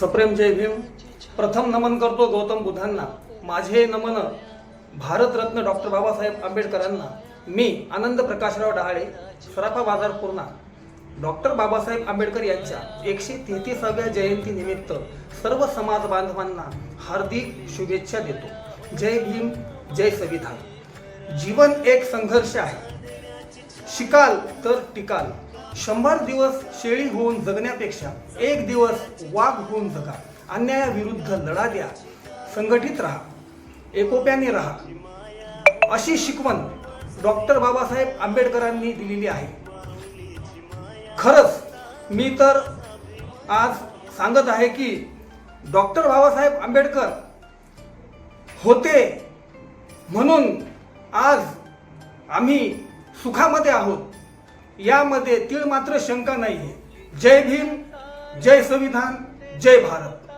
सप्रेम जय भीम. प्रथम नमन करतो गौतम बुद्धांना. माझे नमन भारतरत्न डॉक्टर बाबासाहेब आंबेडकरांना. मी आनंद प्रकाशराव डहाळे सराफा बाजार पूर्णा. डॉक्टर बाबासाहेब आंबेडकर यांच्या एकशे तेहतीसाव्या जयंती निमित्त सर्व समाज बांधवांना हार्दिक शुभेच्छा देतो. जय भीम जय संविधान. जीवन एक संघर्ष आहे. शिकाल तर टिकाल. शंभर दिवस शेळी होऊन जगण्यापेक्षा एक दिवस वाघ होऊन जगा. अन्यायाविरुद्ध लढा द्या. संघटित राहा. एकोप्याने राहा. अशी शिकवण डॉक्टर बाबासाहेब आंबेडकरांनी दिलेली आहे. खरंच मी तर आज सांगत आहे की डॉक्टर बाबासाहेब आंबेडकर होते म्हणून आज आम्ही सुखामध्ये आहोत. यामध्ये तीळ मात्र शंका नाही आहे जय भीम जय संविधान जय भारत.